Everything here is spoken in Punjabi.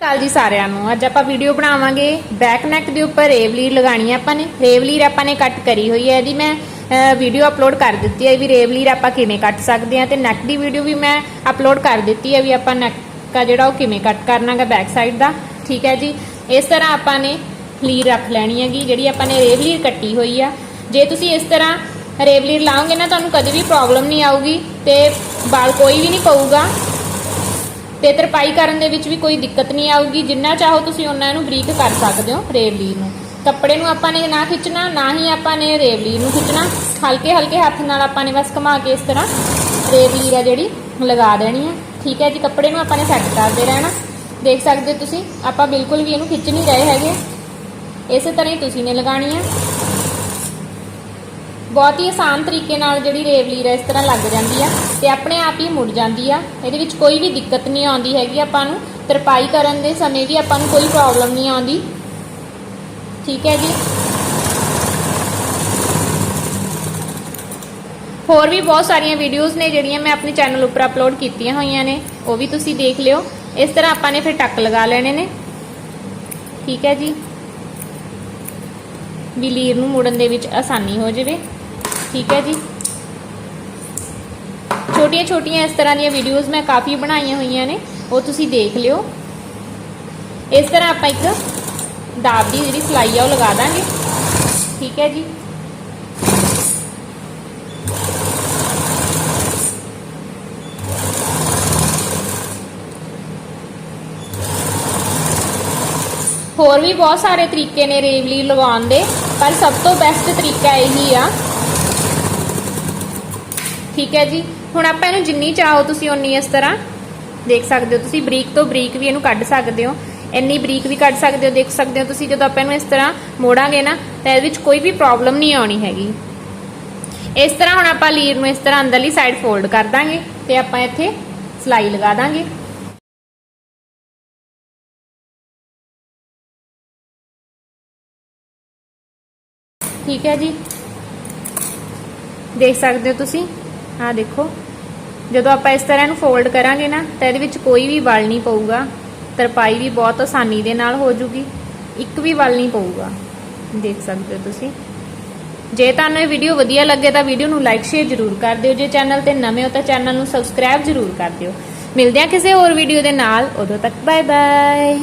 ਕਾਲ ਜੀ ਸਾਰਿਆਂ ਨੂੰ। ਅੱਜ ਆਪਾਂ ਵੀਡੀਓ ਬਣਾਵਾਂਗੇ। ਬੈਕ ਨੈਕ ਦੇ ਉੱਪਰ ਰੇਵ ਲੀਰ ਲਗਾਣੀ ਹੈ ਆਪਾਂ ਨੇ। ਰੇਵਲੀਰ ਆਪਾਂ ਨੇ ਕੱਟ ਕਰੀ ਹੋਈ ਹੈ ਇਹਦੀ। ਮੈਂ ਵੀਡੀਓ ਅਪਲੋਡ ਕਰ ਦਿੱਤੀ ਹੈ ਵੀ ਰੇਵਲੀਰ ਆਪਾਂ ਕਿਵੇਂ ਕੱਟ ਸਕਦੇ ਹਾਂ। ਤੇ ਨੈਕ ਦੀ ਵੀਡੀਓ ਵੀ ਮੈਂ ਅਪਲੋਡ ਕਰ ਦਿੱਤੀ ਹੈ ਵੀ ਆਪਾਂ ਨੈਕ ਦਾ ਜਿਹੜਾ ਉਹ ਕਿਵੇਂ ਕੱਟ ਕਰਨਾਗਾ ਬੈਕ ਸਾਈਡ ਦਾ। ਠੀਕ ਹੈ ਜੀ? ਇਸ ਤਰ੍ਹਾਂ ਆਪਾਂ ਨੇ ਲੀਰ ਰੱਖ ਲੈਣੀ ਹੈਗੀ, ਜਿਹੜੀ ਆਪਾਂ ਨੇ ਰੇਵਲੀਰ ਕੱਟੀ ਹੋਈ ਆ। ਜੇ ਤੁਸੀਂ ਇਸ ਤਰ੍ਹਾਂ ਰੇਵਲੀਰ ਲਾਓਗੇ ਨਾ, ਤੁਹਾਨੂੰ ਕਦੇ ਵੀ ਪ੍ਰੋਬਲਮ ਨਹੀਂ ਆਊਗੀ। ਤੇ ਵਾਲ ਕੋਈ ਵੀ ਨਹੀਂ ਪਊਗਾ। ਤੇ ਤਰਪਾਈ ਕਰਨ ਦੇ ਵਿੱਚ ਵੀ ਕੋਈ ਦਿੱਕਤ ਨਹੀਂ ਆਊਗੀ। ਜਿੰਨਾ ਚਾਹੋ ਤੁਸੀਂ ਉਹਨਾਂ ਇਹਨੂੰ ਬਰੀਕ ਕਰ ਸਕਦੇ ਹੋ ਰੇਵਲੀ ਨੂੰ। ਕੱਪੜੇ ਨੂੰ ਆਪਾਂ ਨੇ ਨਾ ਖਿੱਚਣਾ, ਨਾ ਹੀ ਆਪਾਂ ਨੇ ਰੇਵਲੀ ਨੂੰ ਖਿੱਚਣਾ। ਹਲਕੇ ਹਲਕੇ ਹੱਥ ਨਾਲ ਆਪਾਂ ਨੇ ਬਸ ਘੁਮਾ ਕੇ ਇਸ ਤਰ੍ਹਾਂ ਰੇਵਲੀ ਆ ਜਿਹੜੀ ਲਗਾ ਦੇਣੀ ਹੈ। ਠੀਕ ਹੈ ਜੀ, ਕੱਪੜੇ ਨੂੰ ਆਪਾਂ ਨੇ ਸੈੱਟ ਕਰਦੇ ਰਹਿਣਾ। ਦੇਖ ਸਕਦੇ ਹੋ ਤੁਸੀਂ, ਆਪਾਂ ਬਿਲਕੁਲ ਵੀ ਇਹਨੂੰ ਖਿੱਚ ਨਹੀਂ ਰਹੇ ਹੈਗੇ। ਇਸੇ ਤਰ੍ਹਾਂ ਹੀ ਤੁਸੀਂ ਨੇ ਲਗਾਣੀ ਹੈ। ਬਹੁਤ ਹੀ ਆਸਾਨ ਤਰੀਕੇ ਨਾਲ ਜਿਹੜੀ ਰੇਵਲੀਰ ਹੈ ਇਸ ਤਰ੍ਹਾਂ ਲੱਗ ਜਾਂਦੀ ਆ ਤੇ ਆਪਣੇ ਆਪ ਹੀ ਮੁੜ ਜਾਂਦੀ ਆ। ਇਹਦੇ ਵਿੱਚ ਕੋਈ ਵੀ ਦਿੱਕਤ ਨਹੀਂ ਆਉਂਦੀ ਹੈਗੀ ਆਪਾਂ ਨੂੰ। ਤਰਪਾਈ ਕਰਨ ਦੇ ਸਮੇਂ ਵੀ ਆਪਾਂ ਨੂੰ ਕੋਈ ਪ੍ਰੋਬਲਮ ਨਹੀਂ ਆਉਂਦੀ। ਠੀਕ ਹੈ ਜੀ। ਹੋਰ ਵੀ ਬਹੁਤ ਸਾਰੀਆਂ ਵੀਡੀਓਜ਼ ਨੇ ਜਿਹੜੀਆਂ ਮੈਂ ਆਪਣੇ ਚੈਨਲ ਉੱਪਰ ਅਪਲੋਡ ਕੀਤੀਆਂ ਹੋਈਆਂ ਨੇ। ਉਹ ਵੀ ਤੁਸੀਂ ਦੇਖ ਲਿਓ। ਇਸ ਤਰ੍ਹਾਂ ਆਪਾਂ ਨੇ ਫਿਰ ਟੱਕ ਲਗਾ ਲੈਣੇ ਨੇ। ਠੀਕ ਹੈ ਜੀ। ਵੀ ਲੀਰ ਨੂੰ ਮੋੜਨ ਦੇ ਵਿੱਚ ਆਸਾਨੀ ਹੋ ਜਾਵੇ। ਠੀਕ ਹੈ ਜੀ। ਛੋਟੀਆਂ ਛੋਟੀਆਂ ਇਸ ਤਰ੍ਹਾਂ ਦੀਆਂ ਵੀਡੀਓਜ਼ ਮੈਂ ਕਾਫੀ ਬਣਾਈਆਂ ਹੋਈਆਂ ਨੇ, ਉਹ ਤੁਸੀਂ ਦੇਖ ਲਿਓ। ਇਸ ਤਰ੍ਹਾਂ ਆਪਾਂ ਇੱਕ ਦਾਬ ਦੀ ਜਿਹੜੀ ਸਲਾਈ ਆ, ਉਹ ਲਗਾ ਦਾਂਗੇ। ਠੀਕ ਹੈ ਜੀ। ਹੋਰ ਵੀ ਬਹੁਤ ਸਾਰੇ ਤਰੀਕੇ ਨੇ ਰੇਵਲੀ ਲਗਾਉਣ ਦੇ, ਪਰ ਸਭ ਤੋਂ ਬੈਸਟ ਤਰੀਕਾ ਇਹੀ ਆ ਠੀਕ ਹੈ ਜੀ? ਹੁਣ ਆਪਾਂ ਇਹਨੂੰ ਜਿੰਨੀ ਚਾਹੋ ਤੁਸੀਂ ਉਨੀ ਇਸ ਤਰ੍ਹਾਂ ਦੇਖ ਸਕਦੇ ਹੋ। ਤੁਸੀਂ ਬਰੀਕ ਤੋਂ ਬਰੀਕ ਵੀ ਇਹਨੂੰ ਕੱਢ ਸਕਦੇ ਹੋ। ਇੰਨੀ ਬਰੀਕ ਵੀ ਕੱਢ ਸਕਦੇ ਹੋ, ਦੇਖ ਸਕਦੇ ਹੋ ਤੁਸੀਂ। ਜਦੋਂ ਆਪਾਂ ਇਹਨੂੰ ਇਸ ਤਰ੍ਹਾਂ ਮੋੜਾਂਗੇ ਨਾ, ਤਾਂ ਇਹਦੇ ਵਿੱਚ ਕੋਈ ਵੀ ਪ੍ਰੋਬਲਮ ਨਹੀਂ ਆਉਣੀ ਹੈਗੀ। ਇਸ ਤਰ੍ਹਾਂ ਹੁਣ ਆਪਾਂ ਲੀਰ ਨੂੰ ਇਸ ਤਰ੍ਹਾਂ ਅੰਦਰਲੀ ਸਾਈਡ ਫੋਲਡ ਕਰ ਦਾਂਗੇ ਤੇ ਆਪਾਂ ਇੱਥੇ ਸਲਾਈ ਲਗਾ ਦਾਂਗੇ। ਠੀਕ ਹੈ ਜੀ? ਦੇਖ ਸਕਦੇ ਹੋ ਤੁਸੀਂ? ਆਹ ਦੇਖੋ। ਜਦੋਂ ਆਪਾਂ ਇਸ ਤਰ੍ਹਾਂ ਇਹਨੂੰ ਫੋਲਡ ਕਰਾਂਗੇ ਨਾ, ਤਾਂ ਇਹਦੇ ਵਿੱਚ ਕੋਈ ਵੀ ਵਲ ਨਹੀਂ ਪਊਗਾ। ਤਰਪਾਈ ਵੀ ਬਹੁਤ ਆਸਾਨੀ ਦੇ ਨਾਲ ਹੋ ਜੂਗੀ। ਇੱਕ ਵੀ ਵਲ ਨਹੀਂ ਪਊਗਾ। ਦੇਖ ਸਕਦੇ ਹੋ ਤੁਸੀਂ। ਜੇ ਤੁਹਾਨੂੰ ਇਹ ਵੀਡੀਓ ਵਧੀਆ ਲੱਗੇ ਤਾਂ ਵੀਡੀਓ ਨੂੰ ਲਾਈਕ ਸ਼ੇਅਰ ਜ਼ਰੂਰ ਕਰ ਦਿਓ। ਜੇ ਚੈਨਲ ਤੇ ਨਵੇਂ ਹੋ ਤਾਂ ਚੈਨਲ ਨੂੰ ਸਬਸਕ੍ਰਾਈਬ ਜ਼ਰੂਰ ਕਰ ਦਿਓ। ਮਿਲਦੇ ਹਾਂ ਕਿਸੇ ਹੋਰ ਵੀਡੀਓ ਦੇ ਨਾਲ। ਉਦੋਂ ਤੱਕ ਬਾਏ ਬਾਏ